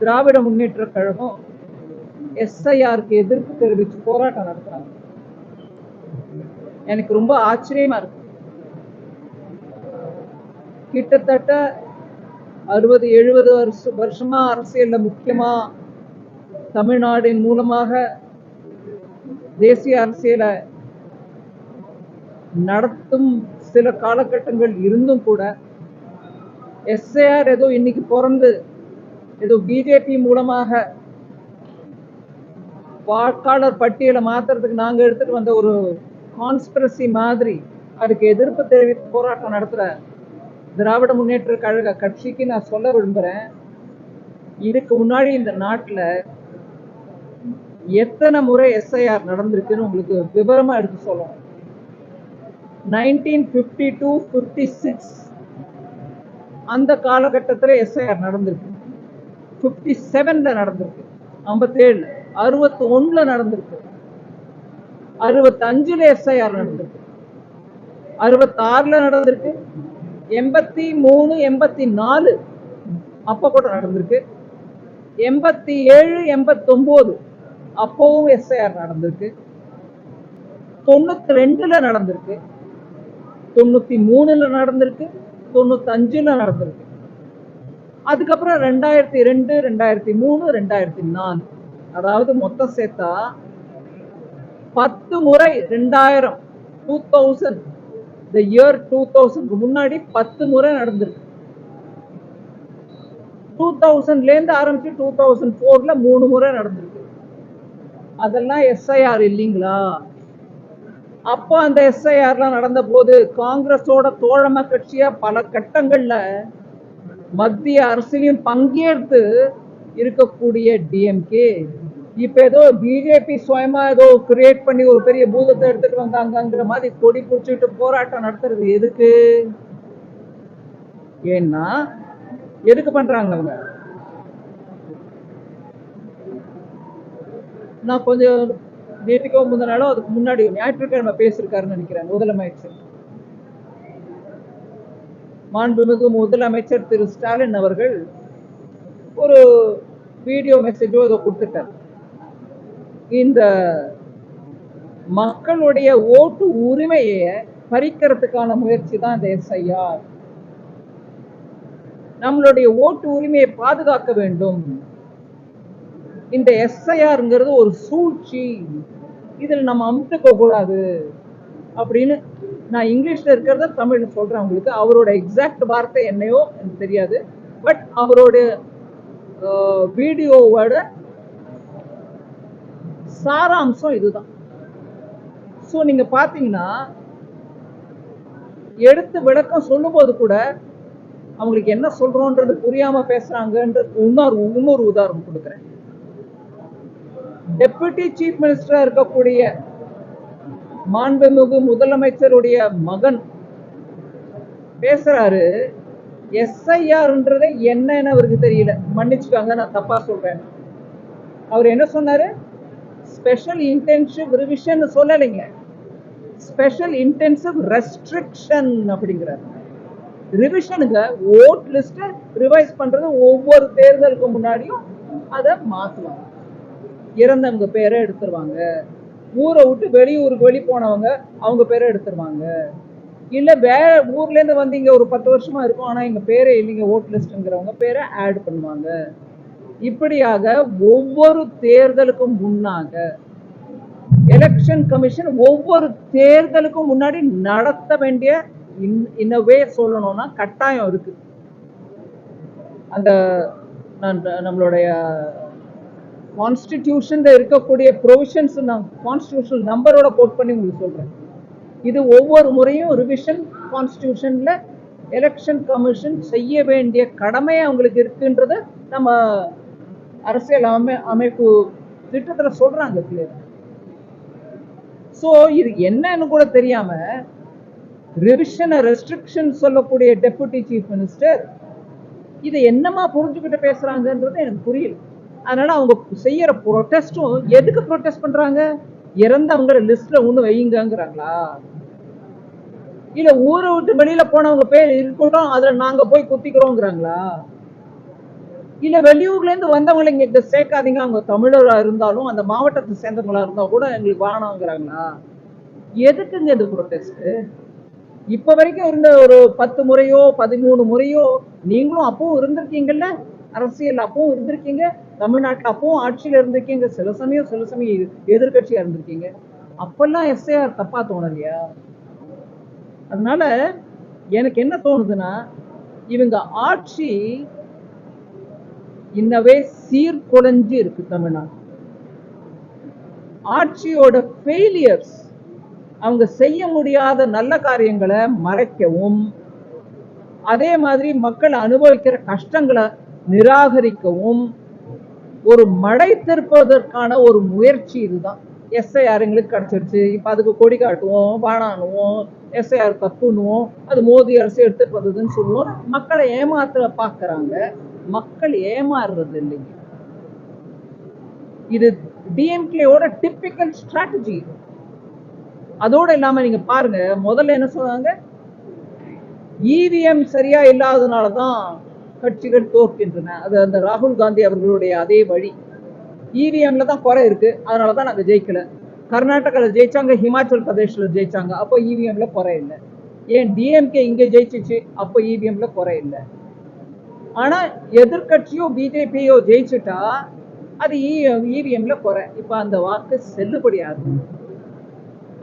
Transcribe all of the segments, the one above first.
திராவிட முன்னேற்ற கழகம் எஸ்ஐஆருக்கு எதிர்ப்பு தெரிவித்து போராட்டம் நடத்துறாங்க. எனக்கு ரொம்ப ஆச்சரியமா இருக்கு. கிட்டத்தட்ட அறுபது எழுபது வருஷ வருஷமா அரசியல்ல முக்கியமா தமிழ்நாடின் மூலமாக தேசிய அரசியலை நடத்தும் சில காலகட்டங்கள் இருந்தும் கூட எஸ்ஏஆர் ஏதோ இன்னைக்கு பிறந்து ஏதோ பிஜேபி மூலமாக வாக்காளர் பட்டியலை மாத்துறதுக்கு நாங்க எடுத்துட்டு வந்த ஒரு கான்ஸ்பிரசி மாதிரி அதுக்கு எதிர்ப்பு தெரிவித்து போராட்டம் நடத்துற திராவிட முன்னேற்ற கழக கட்சிக்கு நான் சொல்ல விரும்புறேன். இதுக்கு முன்னாடி இந்த நாட்டுல எத்தனை முறை எஸ்ஐஆர் நடந்திருக்குன்னு உங்களுக்கு விவரமாக எடுத்து சொல்லணும் nineteen fifty two fifty six அந்த காலகட்டத்தில் எஸ்ஐஆர் நடந்திருக்கு. ஃபிஃப்டி செவன்ல நடந்திருக்கு. ஐம்பத்தேழு அறுபத்தி ஒண்ணுல நடந்திருக்கு. அறுபத்தஞ்சுல எஸ்ஐஆர் நடந்திருக்கு. அறுபத்தாறுல நடந்திருக்கு. எண்பத்தி மூணு எண்பத்தி நாலு அப்ப கூட நடந்திருக்கு. எண்பத்தி ஏழு எண்பத்தொன்பது அப்பவும் எஸ்ஐஆர் நடந்திருக்கு. தொண்ணூத்தி ரெண்டுல நடந்திருக்கு. தொண்ணூத்தி மூணுல நடந்திருக்கு. தொண்ணூத்தஞ்சில் நடந்திருக்கு. அதுக்கப்புறம் ரெண்டாயிரத்தி ரெண்டு ரெண்டாயிரத்தி மூணு ரெண்டாயிரத்தி நாலு. அதாவது மொத்தம் சேர்த்தா பத்து முறை ரெண்டாயிரம் டூ தௌசண்ட் இந்த இயர் டூ தௌசண்ட்க்கு முன்னாடி பத்து முறை நடந்திருக்கு. டூ தௌசண்ட்லேருந்து ஆரம்பிச்சு டூ தௌசண்ட் ஃபோரில் மூணு முறை நடந்திருக்கு. அதெல்லாம் எஸ்ஐஆர் இல்லைங்களா? அப்போ அந்த எஸ்ஐஆர்லாம் நடந்த போது காங்கிரஸோட தோழமை கட்சியா பல கட்டங்கள்ல மத்திய அரசிலையும் பங்கேற்று இருக்கக்கூடிய டிஎம்கே இப்ப ஏதோ பிஜேபி சுயமா ஏதோ கிரியேட் பண்ணி ஒரு பெரிய பூதத்தை எடுத்துட்டு வந்தாங்கிற மாதிரி கொடி பிடிச்சிட்டு போராட்டம் நடத்துறது எதுக்கு? ஏன்னா எதுக்கு பண்றாங்க அவங்க? நான் கொஞ்சம் நேற்றுக்கோ முந்தினாலும் நாளோ அதுக்கு முன்னாடி ஞாயிற்றுக்கிழமை பேசியிருக்காருன்னு நினைக்கிறேன் முதலமைச்சர். மாண்புமிகு முதலமைச்சர் திரு ஸ்டாலின் அவர்கள் ஒரு வீடியோ மெசேஜோ இதை கொடுத்துட்டார். இந்த மக்களுடைய ஓட்டு உரிமையை பறிக்கிறதுக்கான முயற்சி தான் இந்த எஸ்ஐஆர். நம்மளுடைய ஓட்டு உரிமையை பாதுகாக்க வேண்டும். இந்த எஸ்ஐஆருங்கிறது ஒரு சூழ்ச்சி. இதில் நம்ம அமுத்துக்க கூடாது அப்படின்னு நான் இங்கிலீஷ்ல இருக்கிறத தமிழ்ல சொல்கிறேன் உங்களுக்கு. அவரோட எக்ஸாக்ட் வார்த்தை என்னையோ எனக்கு தெரியாது. பட் அவரோட வீடியோவோட சாராம்சம் இதுதான். ஸோ நீங்கள் பார்த்தீங்கன்னா எடுத்து விளக்கம் சொல்லும்போது கூட அவங்களுக்கு என்ன சொல்கிறோன்றது புரியாம பேசுறாங்கன்றது இன்னொரு இன்னொரு உதாரணம் கொடுக்குறேன். டெபுட்டி சீஃப் மினிஸ்டராக இருக்கக்கூடிய மாண்புமிகு முதலமைச்சருடைய மகன் பேசுறாரு எஸ்ஐஆர்ன்றதை என்னன்னு அவருக்கு தெரியல. மன்னிச்சுக்காங்க நான் தப்பா சொல்றேன். அவர் என்ன சொன்னாரு? ஸ்பெஷல் இன்டென்சிவ் ரிவிஷன் சொல்லலைங்க. ஸ்பெஷல் இன்டென்சிவ் ரெஸ்ட்ரிக்ஷன் அப்படிங்கிறார். ரிவிஷனுங்க ஓட் லிஸ்ட்டை ரிவைஸ் பண்றது ஒவ்வொரு தேர்தலுக்கு முன்னாடியும் அதை மாற்றுவாங்க இறந்தவங்க பேரை எடுத்துருவாங்க. ஊரை விட்டு வெளியூருக்கு வெளி போனவங்க அவங்க பேரை எடுத்துருவாங்க. இல்லை வேற ஊர்லேருந்து வந்து ஒரு பத்து வருஷமா இருக்கும். ஆனால் எங்கள் பேரே இல்லைங்க. ஓட் லிஸ்ட்டுங்கிறவங்க பேரை ஆட் பண்ணுவாங்க. இப்படியாக ஒவ்வொரு தேர்தலுக்கும் முன்னாக எலெக்ஷன் கமிஷன் ஒவ்வொரு தேர்தலுக்கும் முன்னாடி நடத்த வேண்டிய இன்னவே சொல்லணும்னா கட்டாயம் இருக்கு. அந்த நம்மளுடைய கான்ஸ்டிடியூஷனில் இருக்கக்கூடிய ப்ரொவிஷன்ஸ் நான் கான்ஸ்டியூஷன் நம்பரோட கோட் பண்ணி உங்களுக்கு சொல்கிறேன் இது ஒவ்வொரு முறையும் ரிவிஷன் கான்ஸ்டியூஷனில் எலெக்ஷன் கமிஷன் செய்ய வேண்டிய கடமை அவங்களுக்கு இருக்குன்றத நம்ம அரசியல் அமை அமைப்பு திட்டத்தில் சொல்கிறாங்க கிளியர் ஸோ இது என்னன்னு கூட தெரியாமல் ரிவிஷனை ரெஸ்ட்ரிக்ஷன் சொல்லக்கூடிய டெபுட்டி சீஃப் மினிஸ்டர் இதை என்னமா புரிஞ்சுக்கிட்டு பேசுகிறாங்கன்றது எனக்கு புரியல. அதனால அவங்க செய்யற ப்ரொட்டஸ்டும் எதுக்கு ப்ரொட்டஸ்ட் பண்றாங்க? இறந்தவங்க லிஸ்ட்ல ஒண்ணு வையுங்கிறாங்களா இல்ல ஊரை விட்டு வெளியில போனவங்க பேர் இருக்கட்டும் அதுல நாங்க போய் குத்திக்கிறோங்கிறாங்களா? இல்ல வெளியூர்ல இருந்து வந்தவங்களை இங்க சேர்க்காதீங்க அவங்க தமிழரா இருந்தாலும் அந்த மாவட்டத்தை சேர்ந்தவங்களா இருந்தா கூட எங்களுக்கு வேணாங்கிறாங்களா எதுக்குங்க இது ப்ரொட்டஸ்ட் இப்ப வரைக்கும் இருந்த ஒரு பத்து முறையோ பதிமூணு முறையோ நீங்களும் அப்பவும் இருந்திருக்கீங்கல்ல? அரசியல் அப்பவும் இருந்திருக்கீங்க. தமிழ்நாட்டில் அப்பவும் ஆட்சியில் இருந்திருக்கீங்க. சில சமயம் சில சமயம் எதிர்கட்சியா இருந்திருக்கீங்க. அப்பெல்லாம் எஸ்ஐஆர் தப்பா தோணலையா? அதனால எனக்கு என்ன தோணுதுன்னா இவங்க ஆட்சி இன்னவே சீர்குலைஞ்சு இருக்கு தமிழ்நாடு. ஆட்சியோட ஃபெயிலியர்ஸ் அவங்க செய்ய முடியாத நல்ல காரியங்களை மறைக்கவும் அதே மாதிரி மக்கள் அனுபவிக்கிற கஷ்டங்களை நிராகரிக்கவும் ஒரு மடை திருப்பதற்கான ஒரு முயற்சி இதுதான். எஸ்ஐஆர் எங்களுக்கு கிடைச்சிருச்சு. இப்ப அதுக்கு கொடி காட்டுவோம் பானானுவோம் எஸ்ஐஆர் தப்புன்னுவோம் அது மோதி அரசு எடுத்துட்டு வந்ததுன்னு சொல்லுவோம். மக்களை ஏமாத்துற பார்க்குறாங்க மக்கள் ஏமாறுறது இல்லைங்க. இது டிஎம்கேவோட டிப்பிக்கல் ஸ்ட்ராட்டஜி அதோட இல்லாம நீங்க பாருங்க முதல்ல என்ன சொன்னாங்க? இவிஎம் சரியா இல்லாததுனால தான் கட்சிகள் தோற்கின்றன. அது அந்த ராகுல் காந்தி அவர்களுடைய அதே வழி. இவிஎம்ல தான் குறை இருக்கு. அதனால தான் நாங்கள் ஜெயிக்கல. கர்நாடகாவில் ஜெயிச்சாங்க ஹிமாச்சல் பிரதேஷில் ஜெயிச்சாங்க. அப்போ இவிஎம்ல குறை இல்லை. ஏன் டிஎம்கே இங்க ஜெயிச்சிச்சு அப்போ இவிஎம்ல குறை இல்லை. ஆனா எதிர்கட்சியோ பிஜேபியோ ஜெயிச்சுட்டா அது இவிஎம்ல குறை. இப்ப அந்த வாக்கு செல்லுபடியாது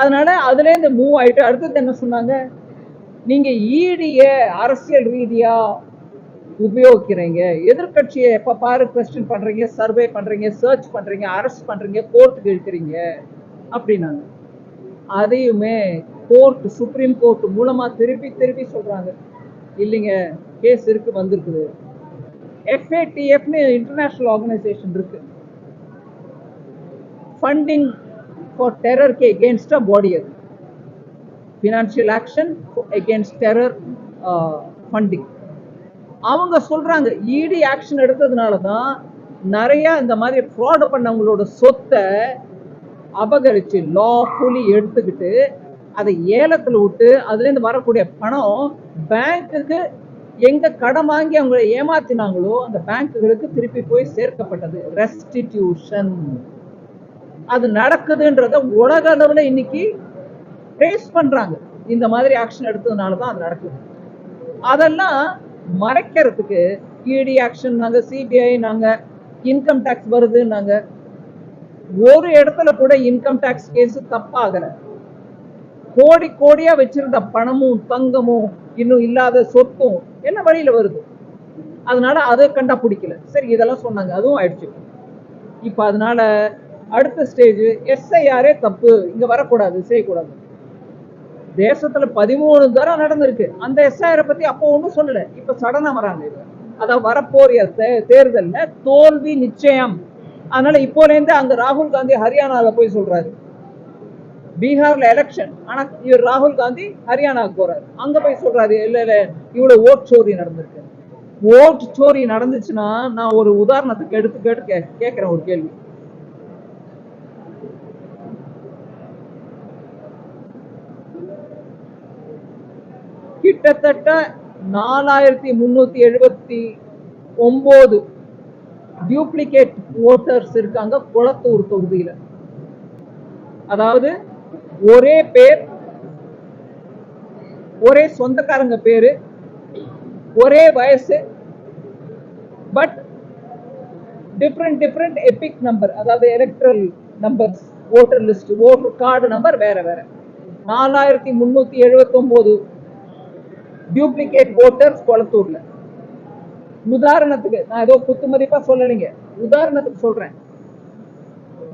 அதனால அதுல இருந்து மூவ் ஆயிட்டு அடுத்தது என்ன சொன்னாங்க? நீங்க ஈடிய அரசியல் ரீதியா உபயோகிக்கிறீங்க? எதிர்கட்சியை எப்போ பாரு கொஸ்டின் பண்ணுறீங்க சர்வே பண்ணுறீங்க சர்ச் பண்ணுறீங்க அரெஸ்ட் பண்ணுறீங்க கோர்ட்டுக்கு இழுக்கிறீங்க? அப்படின்னாங்க. அதையுமே கோர்ட் சுப்ரீம் கோர்ட் மூலமாக திருப்பி திருப்பி சொல்கிறாங்க இல்லைங்க கேஸ் இருக்கு வந்திருக்குது. எஃப்ஏடிஎஃப்னு இன்டர்நேஷ்னல் ஆர்கனைசேஷன் இருக்கு. ஃபண்டிங் ஃபார் டெரர்க்கு எகேன்ஸ்டாக பாடி அது. Financial action against terror funding அவங்க சொல்கிறாங்க இடி ஆக்ஷன் எடுத்ததுனால தான் நிறையா இந்த மாதிரி ஃப்ராடு பண்ணவங்களோட சொத்தை அபகரித்து லாஃபுல்லி எடுத்துக்கிட்டு அதை ஏலத்தில் விட்டு அதுலேருந்து வரக்கூடிய பணம் பேங்க்குக்கு எங்கே கடன் வாங்கி அவங்க ஏமாத்தினாங்களோ அந்த பேங்க்குகளுக்கு திருப்பி போய் சேர்க்கப்பட்டது. ரெஸ்டிடியூஷன் அது நடக்குதுன்றத உலக அளவில் இன்னைக்கு ட்ரேஸ் பண்ணுறாங்க இந்த மாதிரி ஆக்ஷன் எடுத்ததுனால தான் அது நடக்குது. அதெல்லாம் மறைக்கிறதுக்கு இடி ஆக்ஷன் நாங்கள் சிபிஐ நாங்கள் இன்கம் டேக்ஸ் வருது நாங்கள் ஒரு இடத்துல கூட இன்கம் டேக்ஸ் கேஸ் தப்பாகல. கோடி கோடியா வச்சிருந்த பணமும் தங்கமும் இன்னும் இல்லாத சொத்தும் என்ன வழியில வருது? அதனால அதை கண்டா பிடிக்கல சரி இதெல்லாம் சொன்னாங்க. அதுவும் ஆயிடுச்சு. இப்போ அதனால அடுத்த ஸ்டேஜ் எஸ்ஐஆரே தப்பு. இங்க வரக்கூடாது செய்யக்கூடாது. தேசத்துல பதிமூணு தரம் நடந்திருக்கு. அந்த எஸ்ஐஆரை பத்தி அப்போ ஒன்றும் சொல்லல. இப்ப சடனா வராங்க இது அதான் வரப்போறிய தேர்தல்ல தோல்வி நிச்சயம். அதனால இப்போலேருந்து அங்க ராகுல் காந்தி ஹரியானால போய் சொல்றாரு. பீகார்ல எலெக்ஷன் ஆனா இவர் ராகுல் காந்தி ஹரியானாவுக்கு போறாரு. அங்க போய் சொல்றாரு இல்ல இல்ல இவ்வளவு ஓட் சோரி நடந்திருக்கு. ஓட் சோரி நடந்துச்சுன்னா நான் ஒரு உதாரணத்துக்கு எடுத்து கேட்டு கே கேட்கிறேன் ஒரு கேள்வி. கிட்டத்தட்ட நாலாயிரத்தி முன்னூத்தி எழுபத்தி ஒன்பது டியூப்ளிகேட் ஓட்டர்ஸ் இருக்காங்க குளத்தூர் தொகுதியில். அதாவது ஒரே பேர் ஒரே சொந்தக்காரங்க பேரு ஒரே வயசு but different different EPIC number அதாவது electoral numbers voter list voter card number வேற வேற. நாலாயிரத்தி முன்னூத்தி எழுபத்தி ஒன்பது டியூப்ளிகேட் ஓட்டர்ஸ் கொளத்தூர்ல. உதாரணத்துக்கு நான் ஏதோ குத்து மதிப்பா சொல்லலைங்க. உதாரணத்துக்கு சொல்றேன்.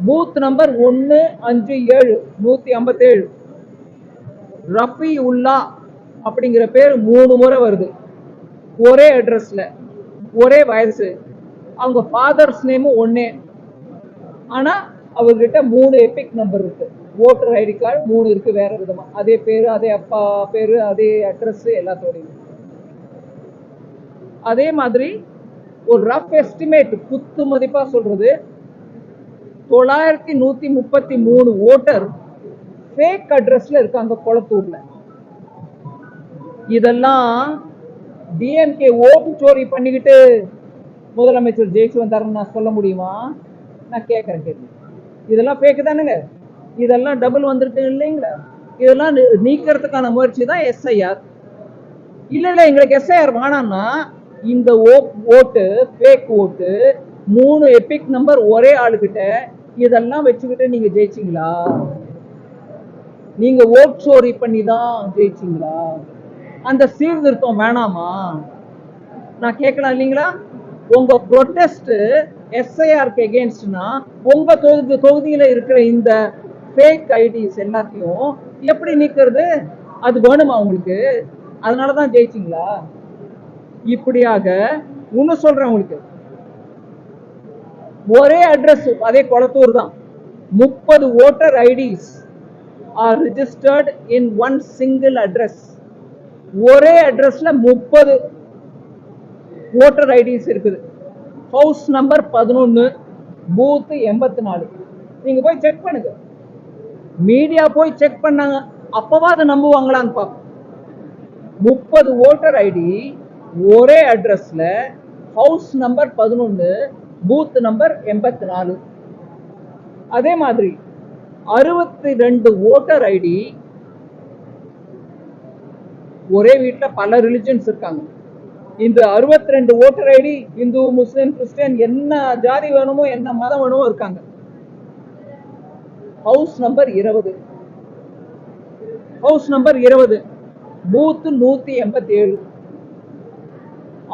பூத் நம்பர் ஒன்னு அஞ்சு ஏழு நூத்தி ஐம்பத்தி ஏழு ரஃபி உல்லா அப்படிங்கிற பேர் மூணு முறை வருது. ஒரே அட்ரஸ்ல ஒரே வயசு. அவங்க ஃபாதர்ஸ் நேமும் ஒன்னே ஆனா அவர்கிட்ட மூணு எபிக் நம்பர் இருக்கு. ஓட்டர் ஐடி கார்டு மூணு இருக்கு வேற விதமா. அதே பேரு அதே அப்பா பேரு அதே அட்ரஸ் எல்லாத்தோடையும். அதே மாதிரி ஒரு ரஃப் எஸ்டிமேட் குத்து மதிப்பா சொல்றது தொள்ளாயிரத்தி நூத்தி முப்பத்தி மூணு ஓட்டர் ஃபேக் அட்ரஸ்ல இருக்காங்க குளத்தூர்ல. இதெல்லாம் டிஎம்கே ஓட்டு சோரி பண்ணிக்கிட்டு முதலமைச்சர் ஜெயிச்சு வந்தாருன்னு நான் சொல்ல முடியுமா? நான் கேட்குறேன் கேள்வி. இதெல்லாம் ஃபேக்கு தானுங்க. இதெல்லாம் டபுள் வந்திருக்கு இல்லைங்களா? இதெல்லாம் நீக்கிறதுக்கான முயற்சி தான் எஸ்ஐஆர் இல்ல இல்ல எங்களுக்கு எஸ்ஐஆர் வேணாம்னா இந்த ஓ- ஓட்டு ஃபேக் ஓட்டு மூணு எபிக் நம்பர் ஒரே ஆளுகிட்ட இதெல்லாம் வச்சுக்கிட்டு நீங்க ஜெயிச்சீங்களா? நீங்க ஓட் சோரி பண்ணி தான் ஜெயிச்சீங்களா? அந்த சீர்திருத்தம் வேணாமா? நான் கேட்கலாம் இல்லைங்களா? உங்க ப்ரொட்டஸ்ட்டு எஸ்ஐஆருக்கு எகேன்ஸ்ட்னா உங்க தொகுதி தொகுதியில இருக்கிற இந்த ஃபேக் ஐடிஸ் எல்லாத்தையும் எப்படி நிற்கிறது அது வேணுமா உங்களுக்கு? அதனால தான் ஜெயிச்சிங்களா? இப்படியாக இன்னும் சொல்றேன் உங்களுக்கு. ஒரே அட்ரஸ் அதே குளத்தூர் தான். முப்பது voter IDs are registered in one single address ஒரே அட்ரஸ்ல முப்பது ஓட்டர் ஐடிஸ் இருக்குது. ஹவுஸ் நம்பர் பதினொன்று பூத்து எண்பத்தி நாலு. நீங்க போய் செக் பண்ணுங்க. மீடியா போய் செக் பண்ணாங்க. அப்பவாது நம்புவாங்களான்னு பார்ப்போம். முப்பது ஓட்டர் ஐடி ஒரே அட்ரஸ்ல ஹவுஸ் நம்பர் பதினொன்று பூத் நம்பர் எண்பத்தி நாலு அதே மாதிரி அறுபத்தி ரெண்டு ஓட்டர் ஐடி ஒரே வீட்டில் பல ரிலிஜன்ஸ் இருக்காங்க. இந்த 62 ரெண்டு voter ID Hindu Muslim Christian என்ன ஜாதி வேணுமோ என்ன மதம் வேணுமோ இருக்காங்க. ஹவுஸ் நம்பர் இருபது. ஹவுஸ் நம்பர் இருபது. பூத்து நூத்தி எண்பத்தி ஏழு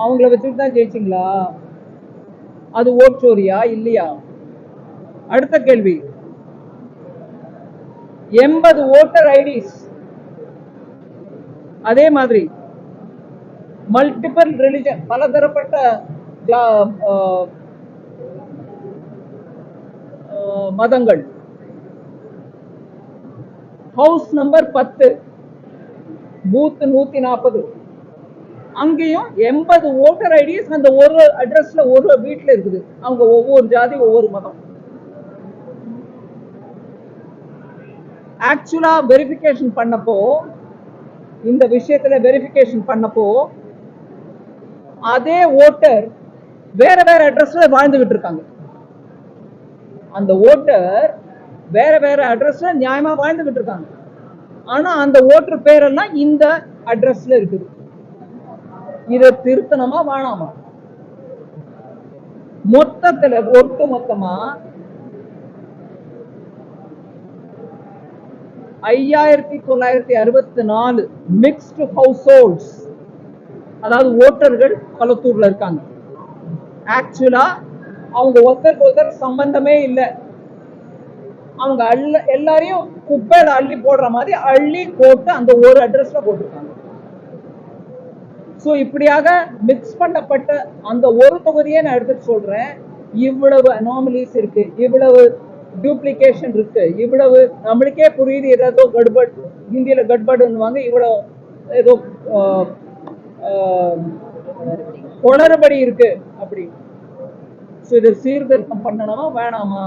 அவங்கள வச்சுட்டு தான் ஜெயிச்சிங்களா? அது ஓட் ஸ்டோரியா இல்லையா? அடுத்த கேள்வி. எண்பது ஓட்டர் ஐடிஸ் அதே மாதிரி மல்டிபிள் ரிலிஜன் பலதரப்பட்ட மதங்கள். ஹவுஸ் நம்பர் பத்து. பூத் நூத்தி நாற்பது அங்கேயும் எண்பது ஓட்டர் ஐடிஸ் அந்த ஒரு அட்ரஸ்ல ஒரு வீட்டில் இருக்குது. அவங்க ஒவ்வொரு ஜாதி ஒவ்வொரு மதம். ஆக்சுவலா வெரிஃபிகேஷன் பண்ணப்போ இந்த விஷயத்துல வெரிஃபிகேஷன் பண்ணப்போ அதே ஓட்டர் வேற வேற அட்ரஸ்ல வாழ்ந்துகிட்டு இருக்காங்க. அந்த ஓட்டர் வேற வேற அட்ரஸ்ல நியாயமா வாழ்ந்துகிட்டு இருக்காங்க. ஆனா அந்த ஓட்டர் பேரெல்லாம் இந்த அட்ரஸ்ல இருக்குது. இதை திருத்தனமா வாழாமா மொத்தத்துல ஒட்டு மொத்தமா ஐயாயிரத்தி தொள்ளாயிரத்தி அறுபத்தி நாலு மிக்ஸ்டு ஹவுஸ் ஹோல்ட்ஸ் அதாவது ஓட்டர்கள் கொளத்தூர்ல இருக்காங்க. ஆக்சுவலா அவங்க ஒருத்தருக்கு ஒருத்தர் சம்பந்தமே இல்லை. அவங்க அள்ள எல்லாரையும் குப்பையில அள்ளி போடுற மாதிரி அள்ளி போட்டு அந்த ஒரு அட்ரஸ்ல போட்டிருக்காங்க. ஸோ இப்படியாக மிக்ஸ் பண்ணப்பட்ட அந்த ஒரு தொகுதியை நான் எடுத்துட்டு சொல்றேன். இவ்வளவு அனாமலிஸ் இருக்கு இவ்வளவு டூப்ளிகேஷன் இருக்கு இவ்வளவு நம்மளுக்கே புரியுது ஏதோ கட்பட் ஹிந்தியில கட்படுன்னுவாங்க இவ்வளவு ஏதோ ஆஹ், குளறுபடி இருக்கு அப்படி ஸோ இதை சீர்திருத்தம் பண்ணணுமா வேணாமா?